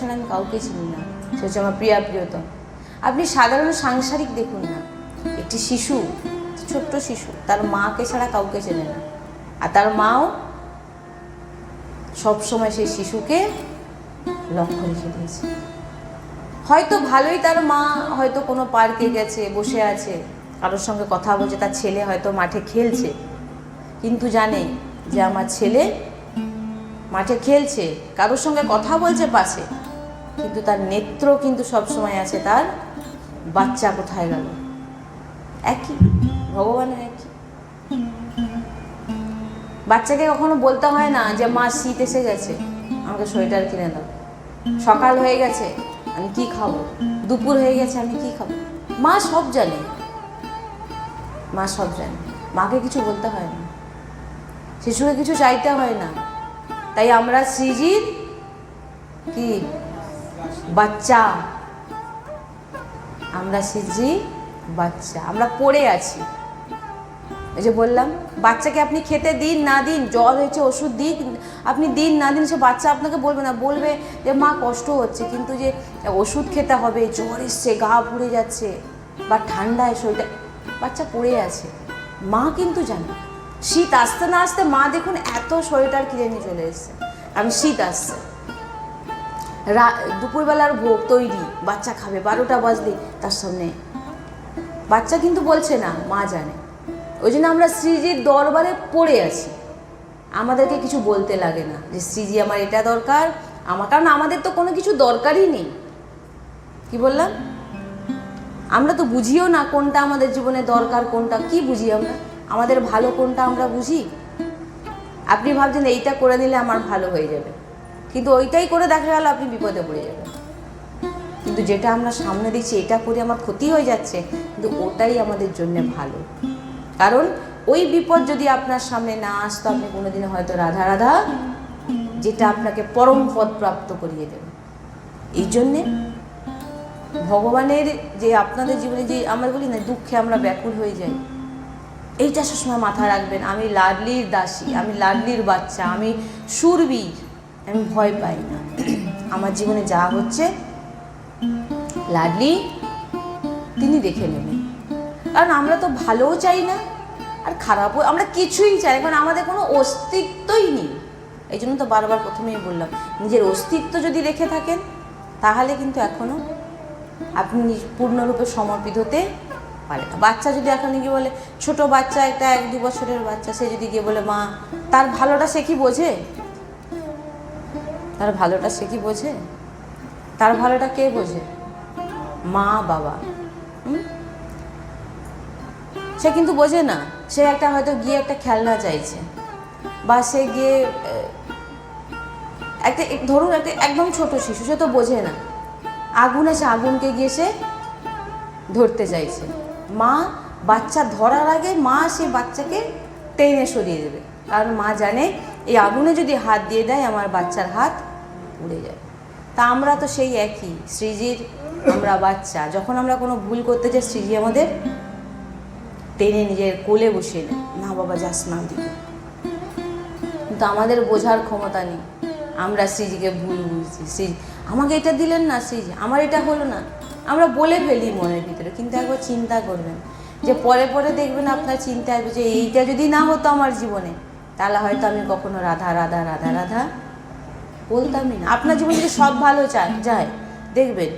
ছাড়া আমি কাউকে চিনি না। সে হচ্ছে আমার প্রিয়া প্রিয়তম। আপনি সাধারণ সাংসারিক দেখুন না। একটি শিশু, ছোট্ট শিশু, তার মাকে ছাড়া কাউকে চেনে না। আর তার মাও সবসময় সেই শিশুকে লক্ষ্য রেখে দিয়েছে। হয়তো ভালোই তার মা হয়তো কোনো পার্কে গেছে, বসে আছে, কারোর সঙ্গে কথা বলছে, তার ছেলে হয়তো মাঠে খেলছে। কিন্তু জানে যে আমার ছেলে মাঠে খেলছে, কারোর সঙ্গে কথা বলছে পাশে। কিন্তু তার নেত্র কিন্তু সবসময় আছে, তার বাচ্চা কোথায় গেল? একই, ভগবানের একই। বাচ্চাকে কখনো বলতে হয় না যে, মা, শীত এসে গেছে, আমাকে সোয়েটার কিনে দাও। সকাল হয়ে গেছে, আমি কি খাব? দুপুর হয়ে গেছে, আমি কি খাব? মা সব জানে। মা সব জানে। মাকে কিছু বলতে হয় না। শিশুকে কিছু চাইতে হয় না। তাই আমরা শ্রীজির কি বাচ্চা। আমরা শ্রীজি বাচ্চা। আমরা পড়ে আছি। এই যে বললাম, বাচ্চাকে আপনি খেতে দিন না দিন জল হয়েছে, ওষুধ দিন, আপনি দিন না দিন সে বাচ্চা আপনাকে বলবে না, বলবে যে, মা, কষ্ট হচ্ছে। কিন্তু যে ওষুধ খেতে হবে, জ্বর এসছে, গা পুড়ে যাচ্ছে বা ঠান্ডায় শরীরটা, বাচ্চা পড়ে আছে। মা কিন্তু জানে। শীত আসতে না আসতে মা দেখুন এত সোয়েটার কিনে নিয়ে চলে এসছে। আমি শীত আসছে। রা- দুপুরবেলার ভোগ তৈরি, বাচ্চা খাবে, বারোটা বাজলে তার সামনে। বাচ্চা কিন্তু বলছে না, মা জানে। ওই জন্য আমরা শ্রীজির দরবারে পড়ে আছি। আমাদেরকে কিছু বলতে লাগে না যে, শ্রীজি আমার এটা দরকার আমার কারণ আমাদের তো কোনো কিছু দরকারই নেই। কি বললাম? আমরা তো বুঝিও না কোনটা আমাদের জীবনে দরকার, কোনটা কি বুঝি আমরা? আমাদের ভালো কোনটা আমরা বুঝি? আপনি ভাবছেন এইটা করে নিলে আমার ভালো হয়ে যাবে। কিন্তু ওইটাই করে দেখা গেল আপনি বিপদে পড়ে যাবেন। কিন্তু যেটা আমরা সামনে দিচ্ছি এটা করে আমার ক্ষতি হয়ে যাচ্ছে, কিন্তু ওটাই আমাদের জন্য ভালো। কারণ ওই বিপদ যদি আপনার সামনে না আসতো, আপনি কোনোদিনও হয়তো রাধা রাধা, যেটা আপনাকে পরম পদ প্রাপ্ত করিয়ে দেবে। এই জন্যে ভগবানের যে আপনাদের জীবনে যে আমরা বলি না, দুঃখে আমরা ব্যাকুল হয়ে যাই, এইটা সবসময় মাথায় রাখবেন। আমি লাডলির দাসী, আমি লাডলির বাচ্চা, আমি সুরবীর। আমি ভয় পাই না। আমার জীবনে যা হচ্ছে, লাডলি, তিনি দেখে নেবেন। কারণ আমরা তো ভালোও চাই না, আর খারাপও, আমরা কিছুই চাই কারণ আমাদের কোনো অস্তিত্বই নেই। এই জন্য তো বারবার প্রথমেই বললাম, নিজের অস্তিত্ব যদি রেখে থাকেন, তাহলে কিন্তু এখনও আপনি পূর্ণরূপে সমর্পিত হতে পারে না। বাচ্চা যদি এখন গিয়ে বলে, ছোট বাচ্চা একটা এক দু বছরের বাচ্চা। সে যদি গিয়ে বলে, মা, তার ভালোটা সে কি বোঝে? তার ভালোটা সে কি বোঝে? তার ভালোটা কে বোঝে? মা, বাবা? সে কিন্তু বোঝে না। সে একটা হয়তো গিয়ে একটা খেলনা চাইছে। বা সে গিয়ে একটা ধরুন একটা একদম ছোট শিশু, সে তো বোঝে না। আগুন আছে আগুনকে গিয়ে সে ধরতে চাইছে। মা, বাচ্চা ধরার আগে মা সে বাচ্চাকে টেনে সরিয়ে দেবে। কারণ মা জানে, এই আগুনে যদি হাত দিয়ে দেয়, আমার বাচ্চার হাত উড়ে যায়। তা আমরা তো সেই একই শ্রীজির আমরা বাচ্চা। যখন আমরা কোনো ভুল করতে চাই শ্রীজি আমাদের টেনে নিজের কোলে বসিয়ে নেয় না বাবা, যাস না দিকে কিন্তু আমাদের বোঝার ক্ষমতা নেই। আমরা শ্রীজিকে ভুল বুঝছি। শ্রী আমাকে এটা দিলেন না শ্রীজি আমার এটা হলো না। আমরা বলে ফেলি মনের ভিতরে, কিন্তু একবার চিন্তা করবেন যে পরে পরে দেখবেন আপনার চিন্তা আসবে যে এইটা যদি না হতো আমার জীবনে, তাহলে হয়তো আমি কখনো রাধা রাধা রাধা রাধা বলতামই না। আপনার জীবনে যদি সব ভালো চায়, যায়, দেখবেন।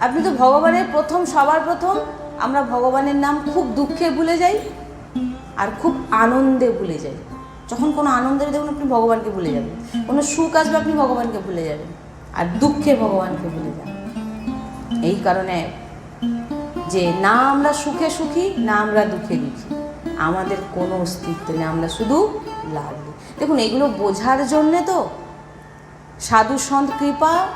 আপনি তো ভগবানের প্রথম, সবার প্রথম, আমরা ভগবানের নাম খুব দুঃখে ভুলে যাই আর খুব আনন্দে ভুলে যাই। যখন কোনো আনন্দের দেখুন আপনি ভগবানকে ভুলে যাবেন। কোনো সুখ আসবে আপনি ভগবানকে ভুলে যাবেন। আর দুঃখে ভগবানকে ভুলে যাবেন। এই কারণে যে না আমরা সুখে সুখী, না আমরা দুঃখে দুঃখী, আমাদের কোনো অস্তিত্ব নেই। আমরা শুধু লাভলি দেখুন, এগুলো বোঝার জন্যে তো সাধু সন্ত কৃপা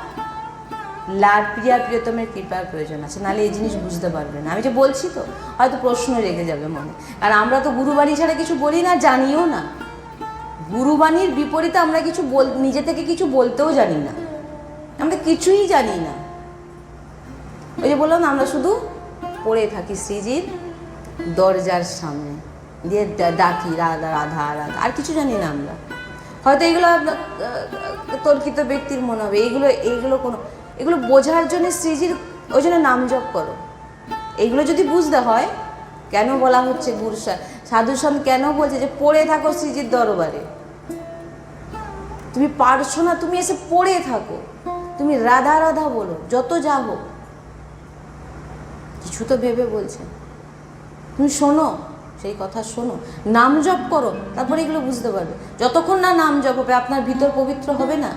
লাড প্রিয়া, প্রিয়তমের কৃপার প্রয়োজন আছে। নাহলে এই জিনিস বুঝতে পারবে না। আমি যে বলছি তো, হয়তো প্রশ্ন রেগে যাবে মনে। আর আমরা তো গুরুবাণী ছাড়া কিছু বলি না, জানিও না। গুরুবাণীর বিপরীতে আমরা কিছু বল, নিজে থেকে কিছু বলতেও জানি না। আমরা কিছুই জানি না। ওই যে বললাম আমরা শুধু পড়ে থাকি শ্রীজির দরজার সামনে। দিয়ে ডাকি, রাধা রাধা রাধা। আর কিছু জানি না আমরা। হয়তো এগুলো তর্কিত ব্যক্তির মনে হবে। এইগুলো এইগুলো কোনো, এগুলো বোঝার জন্য শ্রীজির ওই জন্য নাম জপ করো। এইগুলো যদি বুঝতে হয়, কেন বলা হচ্ছে গুরুসা? সাধু সন্ত কেন বলছে যে, পড়ে থাকো শ্রীজির দরবারে তুমি পারছ না, তুমি এসে পড়ে থাকো। তুমি রাধা রাধা বলো, যত যা হোক। কিছু তো ভেবে বলছে। তুমি শোনো সেই কথা শোনো। নাম জপ করো, তারপরে এগুলো বুঝতে পারবে। যতক্ষণ না নাম জপ হবে, আপনার ভিতর পবিত্র হবে না।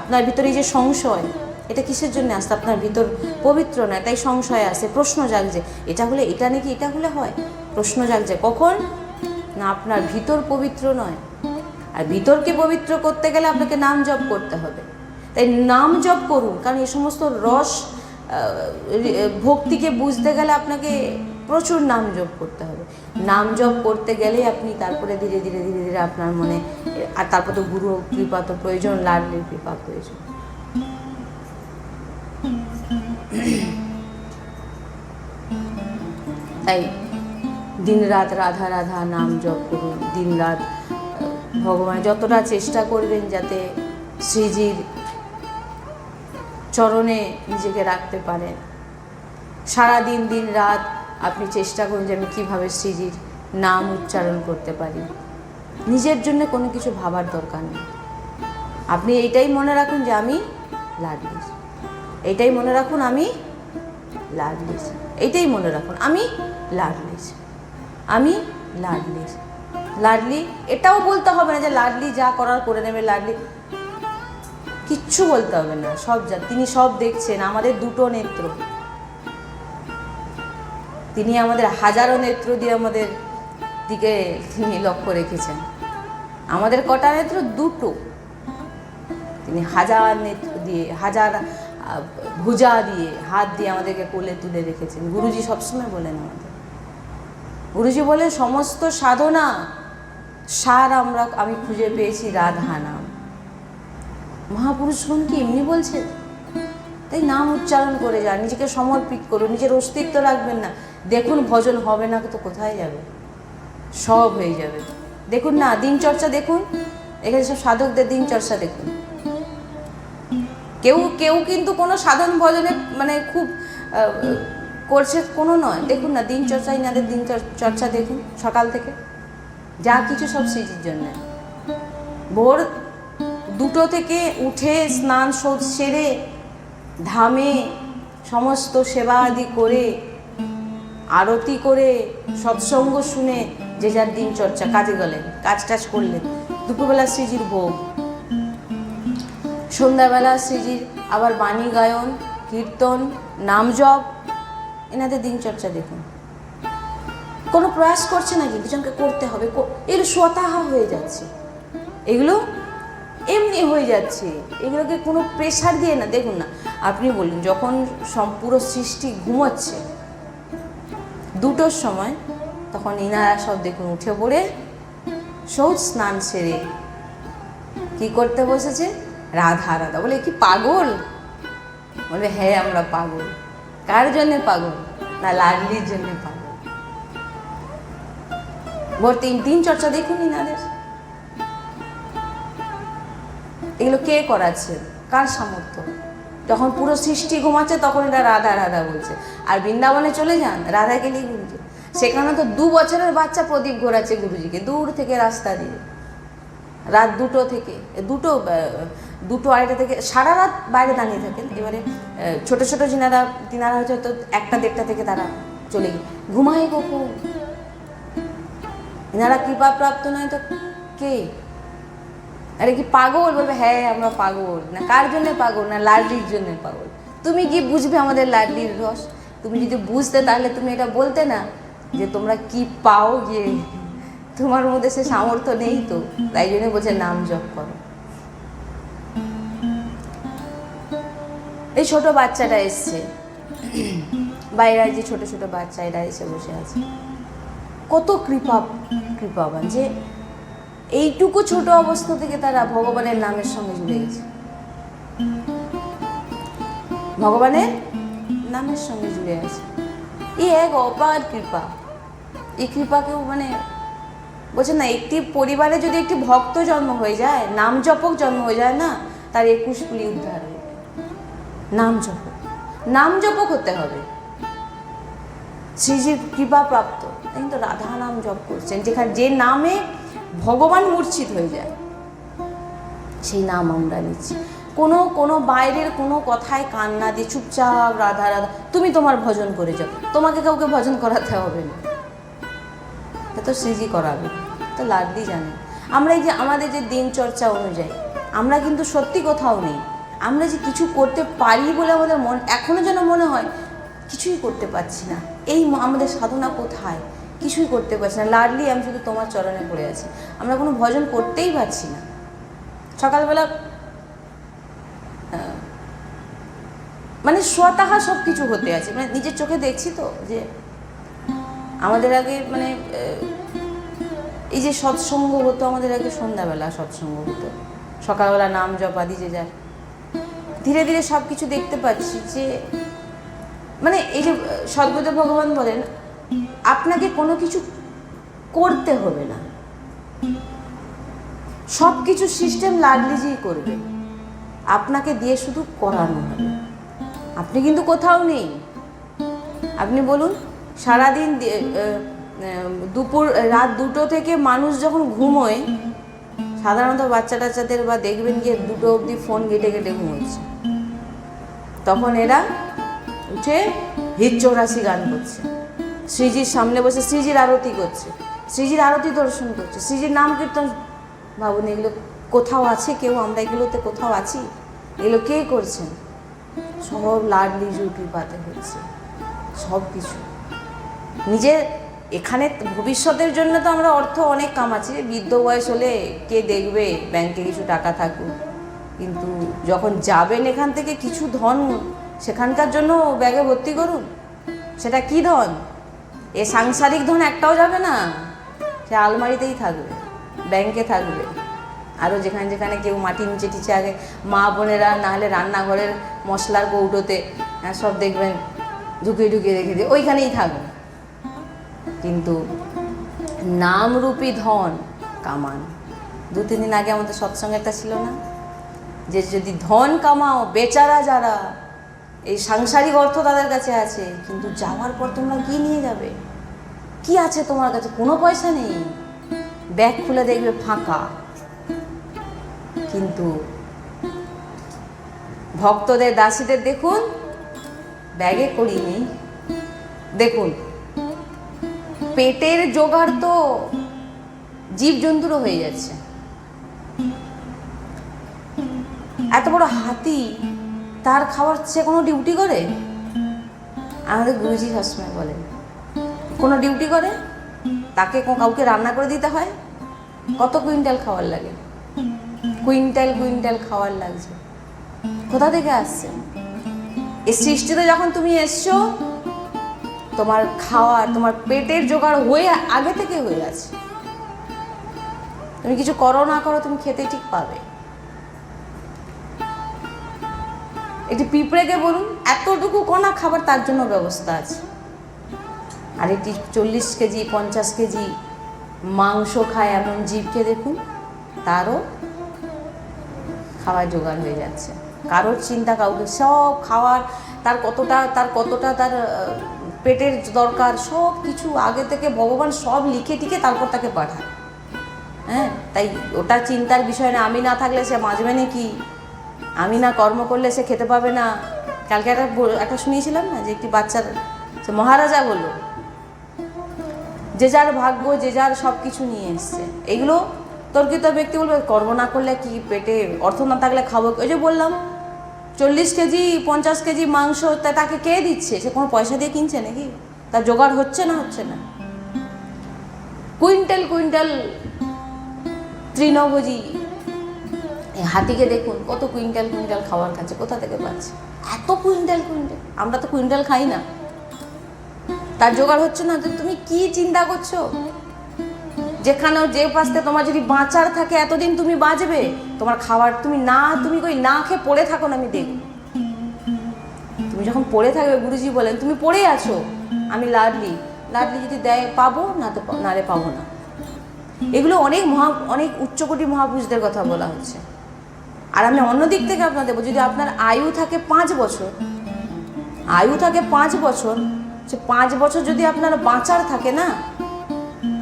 আপনার ভিতরে এই যে সংশয়, এটা কিসের জন্য আসতে আপনার ভিতর পবিত্র নয়, তাই সংশয় আসে, প্রশ্ন জাগছে। এটা হলে, এটা নাকি এটা হলে হয়? প্রশ্ন জাগছে, কখন? না, আপনার ভিতর পবিত্র নয়। আর ভিতরকে পবিত্র করতে গেলে আপনাকে নাম জপ করতে হবে। তাই নাম জপ করুন, কারণ এই সমস্ত রস ভক্তিকে বুঝতে গেলে আপনাকে প্রচুর নাম জপ করতে হবে। নাম জপ করতে গেলে আপনি তারপরে ধীরে ধীরে ধীরে ধীরে আপনার মনে আর তারপর তো গুরু কৃপা তো প্রয়োজন লাডলির কৃপা প্রয়োজন। তাই দিনরাত রাধা রাধা নাম জপ করুন। দিনরাত আহ, ভগবান যতটা চেষ্টা করবেন যাতে শ্রীজির চরণে নিজেকে রাখতে পারেন। সারা দিন দিন রাত আপনি চেষ্টা করুন যে আমি কীভাবে শ্রীজির নাম উচ্চারণ করতে পারি। নিজের জন্য কোনো কিছু ভাবার দরকার নেই। আপনি এইটাই মনে রাখুন যে আমি লাডলি এইটাই মনে রাখুন আমি লাডলি এইটাই মনে রাখুন আমি লাডলি আমি লাডলি লাডলি এটাও বলতে হবে না যে লাডলি যা করার করে নেবে লাডলি কিচ্ছু বলতে হবে না। সব যা, তিনি সব দেখছেন, আমাদের দুটো নেত্র। তিনি আমাদের হাজারো নেত্র দিয়ে আমাদের দিকে তিনি লক্ষ্য রেখেছেন। আমাদের কটা নেত্র? দুটো। তিনি হাজার নেত্র দিয়ে, হাজার ভুজা দিয়ে, হাত দিয়ে আমাদেরকে কোলে তুলে রেখেছেন। গুরুজি সবসময় বলেন আমাদের। গুরুজি বলেন, সমস্ত সাধনা, সার আমরা, আমি খুঁজে পেয়েছি রাধা নাম মহাপুরুষগণ কি এমনি বলছে তাই নাম উচ্চারণ করে যান, নিজেকে সমর্পিত করুন, নিজের অস্তিত্ব রাখবেন না। দেখুন ভজন হবে না, তো কোথায় যাবে? সব হয়ে যাবে। দেখুন না দিনচর্চা দেখুন, এখানে সব সাধকদের দিনচর্চা দেখুন। কেউ কেউ কিন্তু কোনো সাধন ভজনে মানে খুব করছে কোনো নয়। দেখুন না দিনচর্চা ইনাদের দিন চর্চা দেখুন, সকাল থেকে। যা কিছু সব সৃজির জন্য। ভোর দুটো থেকে উঠে স্নান সেরে ধামে সমস্ত সেবা আদি করে, আরতি করে, সৎসঙ্গ শুনে যে যার দিন চর্চা, কাজে গেলেন, কাজ টাজ করলেন। দুপুরবেলা শ্রীজির ভোগ। সন্ধ্যাবেলা শ্রীজির আবার বাণী গায়ন, কীর্তন, নাম জপ, এনাদের দিনচর্চা দেখুন। কোনো প্রয়াস করছে না কিন্তু করতে হবে। এগুলো স্বতাহা হয়ে যাচ্ছে। এগুলো এমনি হয়ে যাচ্ছে। এগুলোকে কোনো প্রেশার দিয়ে না। দেখুন না, আপনি বলুন যখন পুরো সৃষ্টি ঘুমোচ্ছে, দুটোর সময় তখন ইনারা সব দেখুন উঠে পড়ে সৌজ স্নান সেরে কি করতে বসেছে? রাধা রাধা। বলে কি পাগল? বলে হ্যাঁ আমরা পাগল। কার জন্যে পাগল? না লাডলির জন্যে পাগল। ভোর তিন তিন চর্চা দেখুন ইনাদের। এগুলো কে করাচ্ছে? কার সামর্থ্য? যখন পুরো সৃষ্টি ঘুমাচ্ছে, তখন এটা রাধা রাধা বলছে। আর বৃন্দাবনে চলে যান রাধা গেলেই গুরুজি সেখানে তো দু বছরের বাচ্চা প্রদীপ ঘোরাচ্ছে গুরুজিকে, দূর থেকে রাস্তা দিয়ে। রাত দুটো থেকে দুটো দুটো আড়াইটা থেকে, সারা রাত বাইরে দাঁড়িয়ে থাকেন। এবারে ছোট ছোট যিনারা তিনারা হয়তো তো একটা দেড়টা থেকে তারা চলে গিয়ে ঘুমায় কখন? এনারা কৃপা প্রাপ্ত নয় তো কে? আরে কি পাগল বলবে? হ্যাঁ আমরা পাগল। না কার জন্য পাগল? না লাডলির জন্য পাগল। তুমি কি বুঝবে আমাদের লাডলির রস? তুমি যদি বুঝতে, তাহলে তুমি এটা বলতে না যে তোমরা কি পাও গিয়ে তোমার মধ্যে সে সামর্থ্য নেই তো। তাই জন্য বলছে, নাম জপ করো। এই ছোট বাচ্চাটা এসছে। বাইরে যে ছোট ছোট বাচ্চা এরা এসে বসে আছে। কত কৃপা, কৃপাবান। যে এইটুকু ছোট অবস্থা থেকে তারা ভগবানের নামের সঙ্গে জুড়ে গেছে। ভগবানের নামের সঙ্গে জুড়ে আছে। এই এক অপার কৃপা। এই কৃপাকেও মানে বলছে না, একটি পরিবারে যদি একটি ভক্ত জন্ম হয়ে যায়, নাম জপক জন্ম হয়ে যায় না, তার একুশ কুড়ি উদ্ধার হবে। নাম জপক। নাম জপক হতে হবে। শ্রীজির কৃপা প্রাপ্ত। কিন্তু রাধা নাম জপ করছেন। যেখানে যে নামে ভগবান মূর্ছিত হয়ে যায়। সেই নাম আমরা নিচ্ছি। কোনো কোনো বাইরের কোনো কথায় কান না দিয়ে চুপচাপ রাধা রাধা, তুমি তোমার ভজন করে যাও। তোমাকে কাউকে ভজন করাতে হবে না। তা তো করাবে। তো লাডলি জানে। আমরা এই যে, আমাদের যে দিনচর্চা অনুযায়ী, আমরা কিন্তু সত্যি কোথাও নেই। আমরা যে কিছু করতে পারি বলে আমাদের মন এখনও যেন মনে হয়, কিছুই করতে পারছি না। এই আমাদের সাধনা কোথায়? কিছুই করতে পারছি না। লাডলি, আমি শুধু তোমার চরণে পড়ে আছি। আমরা কোনো ভজন করতেই পারছি না। সকালবেলা মানে স্বতহা সব কিছু হতে আছে। মানে নিজের চোখে দেখছি তো যে আমাদের আগে মানে এই যে সৎসঙ্গ হতো, আমাদের আগে সন্ধ্যাবেলা সৎসঙ্গ হতো। সকালবেলা নাম জপাদি যে যার। ধীরে ধীরে সব কিছু দেখতে পাচ্ছি যে মানে এই যে সদ্গুরুদেব ভগবান বলেন আপনাকে কোনো কিছু করতে হবে না। সব কিছু সিস্টেম লাডলিজিই করবে। আপনাকে দিয়ে শুধু করানো হবে। আপনি কিন্তু কোথাও নেই। আপনি বলুন, সারাদিন দুপুর, রাত দুটো থেকে মানুষ যখন ঘুমোয়, সাধারণত বাচ্চা টাচ্চাদের বা দেখবেন গিয়ে দুটো অবধি ফোন ঘেটে ঘেটে ঘুমোচ্ছে। তখন এরা উঠে হিট চৌরাশি গান করছে। শ্রীজির সামনে বসে শ্রীজির আরতি করছে। শ্রীজির আরতি দর্শন করছে। শ্রীজির নাম কীর্তন। ভাবুন এগুলো কোথাও আছে? কেউ আমরা এগুলোতে কোথাও আছি? এগুলো কে করছেন? সব লাডলি, জুটি পাতে হচ্ছে। সব কিছু। নিজের এখানে ভবিষ্যতের জন্য তো আমরা অর্থ অনেক কামাচ্ছি। বৃদ্ধ বয়স হলে কে দেখবে? ব্যাংকে কিছু টাকা থাকুক। কিন্তু যখন যাবেন এখান থেকে কিছু ধন, সেখানকার জন্য ব্যাগে ভর্তি করুন। সেটা কি ধন? এ সাংসারিক ধন একটাও যাবে না। সে আলমারিতেই থাকবে, ব্যাংকে থাকবে। আরও যেখানে যেখানে কেউ মাটি নিচে টিচে আগে মা বোনেরা নাহলে রান্নাঘরের মশলার কৌটোতে সব দেখবেন ঢুকিয়ে ঢুকিয়ে রেখে দিয়ে ওইখানেই থাকবে। কিন্তু নামরূপী ধন কামান। দু, তিন দিন আগে আমাদের সৎসঙ্গে একটা ছিল না, যে যদি ধন কামাও, বেচারা যারা এই সাংসারিক অর্থ তাদের কাছে আছে, কিন্তু যাওয়ার পর তোমরা কি নিয়ে যাবে? কি আছে তোমার কাছে? কোনো পয়সা নেই। ব্যাগ খুলে দেখবে ফাঁকা। কিন্তু ভক্তদের, দাসীদের দেখুন, ব্যাগে করি নেই। দেখুন, পেটের জোগাড় তো জীবজন্তুরও হয়ে যাচ্ছে। এত বড় হাতি তার খাওয়ার সে কোনো ডিউটি করে? আমাদের গুরুজি সবসময় বলেন, কোনো ডিউটি করে? তাকে কাউকে রান্না করে দিতে হয়? কত কুইন্টাল খাওয়ার লাগে? কুইন্টাল কুইন্টাল খাওয়ার লাগছে। কোথা থেকে আসছে? এই সৃষ্টিতে যখন তুমি এসছো, তোমার খাওয়ার তোমার পেটের জোগাড় হয়ে আগে থেকে হয়ে আছে তুমি কিছু করো না করো, তুমি খেতে ঠিক পাবে। একটি পিঁপড়েকে বলুন, এতটুকু কণা খাবার তার জন্য ব্যবস্থা আছে। আর একটি চল্লিশ কেজি, পঞ্চাশ কেজি মাংস খায় এমন জীবকে দেখুন, তারও খাওয়ার জোগাড় হয়ে যাচ্ছে। কারোর চিন্তা, কাউকে সব খাওয়ার, তার কতটা তার কতটা তার পেটের দরকার, সব কিছু আগে থেকে ভগবান সব লিখে টিকে তারপর তাকে পাঠায়। হ্যাঁ তাই ওটা চিন্তার বিষয় না। আমি না থাকলে সে বাঁচবে নাকি? আমি না কর্ম করলে সে খেতে পাবে না। কালকে একটা একটা শুনিয়েছিলাম না যে একটি বাচ্চার সে মহারাজা বলল, যে যার ভাগ্য, যে যার সব কিছু নিয়ে এসছে। এগুলো তর্কিত ব্যক্তি বলবে? কর্ম না করলে কি পেটে অর্থ না থাকলে খাব? ওই যে বললাম, চল্লিশ কেজি, পঞ্চাশ কেজি মাংস, তা তাকে কে দিচ্ছে? সে কোনো পয়সা দিয়ে কিনছে নাকি? তার জোগাড় হচ্ছে না হচ্ছে না? কুইন্টাল কুইন্টাল তৃণভোজী হাতিকে দেখুন, কত কুইন্টাল কুইন্টাল খাবার খাচ্ছে, কোথা থেকে পাচ্ছে? এত কুইন্টাল কুইন্টাল, আমরা তো কুইন্টাল খাই না। তার জোগাড় হচ্ছে না তুমি কি চিন্তা করছ? যেখানেও যে পাশে তোমার যদি বাঁচার থাকে, এতদিন তুমি বাঁচবে। তোমার খাবার, তুমি না, তুমি কই না খেয়ে পড়ে থাকো না, আমি দেখব তুমি যখন পড়ে থাকবে, গুরুজি বলেন, তুমি পড়ে আছো, আমি লাডলি। লাডলি যদি দেয়, পাবো? না তো নালে পাবো না। এগুলো অনেক মহা, অনেক উচ্চকোটি মহাপুরুষদের কথা বলা হচ্ছে। আর আমি অন্য দিক থেকে আপনাদের বলছি, যদি আপনার আয়ু থাকে পাঁচ বছর আয়ু থাকে পাঁচ বছর সে পাঁচ বছর যদি আপনার বাঁচার থাকে না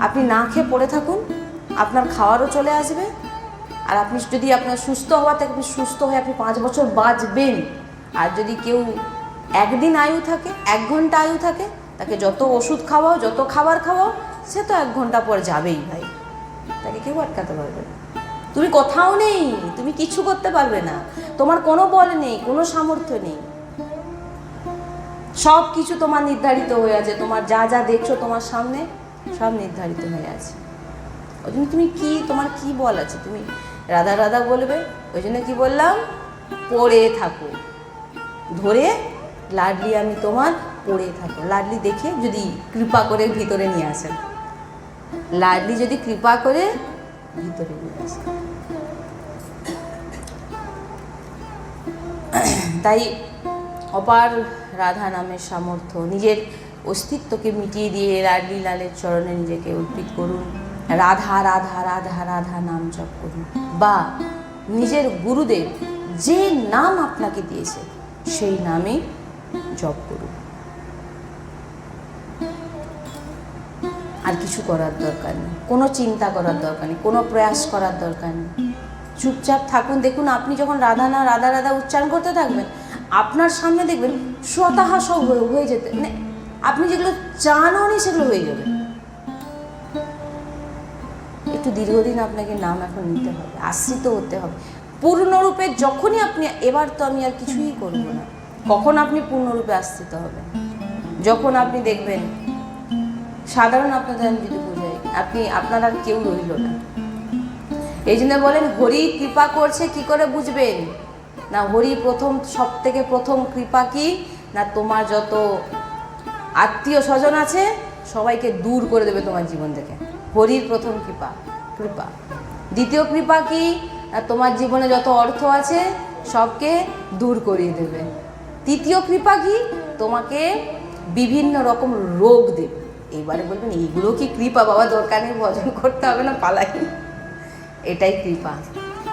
আপনি না খেয়ে পড়ে থাকুন আপনার খাওয়ারও চলে আসবে আর আপনি যদি আপনার সুস্থ হওয়া থেকে আপনি সুস্থ হয়ে আপনি পাঁচ বছর বাঁচবেন আর যদি কেউ একদিন আয়ু থাকে এক ঘণ্টা আয়ু থাকে তাকে যত ওষুধ খাওয়াও যত খাবার খাওয়াও সে তো এক ঘণ্টা পর যাবেই ভাই। তাকে কেউ আটকাতে পারবে না। তুমি কোথাও নেই, তুমি কিছু করতে পারবে না। তোমার কোনো বল নেই, কোনো সামর্থ্য নেই। সব কিছু তোমার নির্ধারিত হয়ে আছে, তোমার যা যা দেখছ তোমার সামনে, সব নির্ধারিত হয়ে আছে। ওই জন্য তুমি কি, তোমার কি বল আছে? তুমি রাধা রাধা বলবে, ওই জন্য কি বললাম? পড়ে থাকো। ধরে লাডলি আমি তোমার পড়ে থাকো। লাডলি দেখে যদি কৃপা করে ভিতরে নিয়ে আসেন লাডলি যদি কৃপা করে ভিতরে নিয়ে আসেন তাই অপার রাধা নামের সামর্থ্য, নিজের অস্তিত্বকে মিটিয়ে দিয়ে লাডলি লালের চরণে নিজেকে অর্পিত করুন। রাধা রাধা রাধা রাধা নাম জপ করুন। বা নিজের গুরুদেব যে নাম আপনাকে দিয়েছে, সেই নামে জপ করুন। আর কিছু করার দরকার নেই। কোনো চিন্তা করার দরকার নেই। কোনো প্রয়াস করার দরকার নেই। চুপচাপ থাকুন। দেখুন, আপনি যখন রাধা না, রাধা রাধা উচ্চারণ করতে থাকবেন, আপনার সামনে দেখবেন স্বতঃ সব হয়ে যেতে মানে আপনি যেগুলো চানও নি সেগুলো হয়ে যাবে। একটু দীর্ঘদিন আপনাকে নাম এখন নিতে হবে, আশ্রিত হতে হবে। পূর্ণরূপে যখনই আপনি এবার তো আমি আর কিছুই করব না। কখন আপনি পূর্ণরূপে আশ্রিত হবেন? যখন আপনি দেখবেন, সাধারণ আপনাদের আমি যদি আপনি আপনার আর কেউ রইল না। এই জন্য বলেন, হরি কৃপা করছে, কি করে বুঝবেন? না, হরি প্রথম সব থেকে প্রথম কৃপা কি? না, তোমার যত আত্মীয় স্বজন আছে, সবাইকে দূর করে দেবে তোমার জীবন থেকে। হরির প্রথম কৃপা কৃপা। দ্বিতীয় কৃপা কি? না, তোমার জীবনে যত অর্থ আছে, সবকে দূর করিয়ে দেবে। তৃতীয় কৃপা কি? তোমাকে বিভিন্ন রকম রোগ দেবে। এইবারে বলবেন, এইগুলো কি কৃপা? বাবা, দরকার নেই, ভজন করতে হবে না, পালাই। এটাই কৃপা।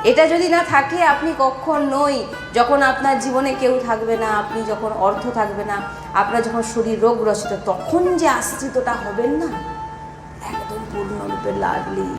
এটা যদি না থাকে, আপনি কখন নই যখন আপনার জীবনে কেউ থাকবে না, আপনি যখন অর্থ থাকবে না, আপনার যখন শরীর রোগগ্রস্ত তখন যে আশ্রিতটা হবেন না, একদম পূর্ণরূপে লাডলি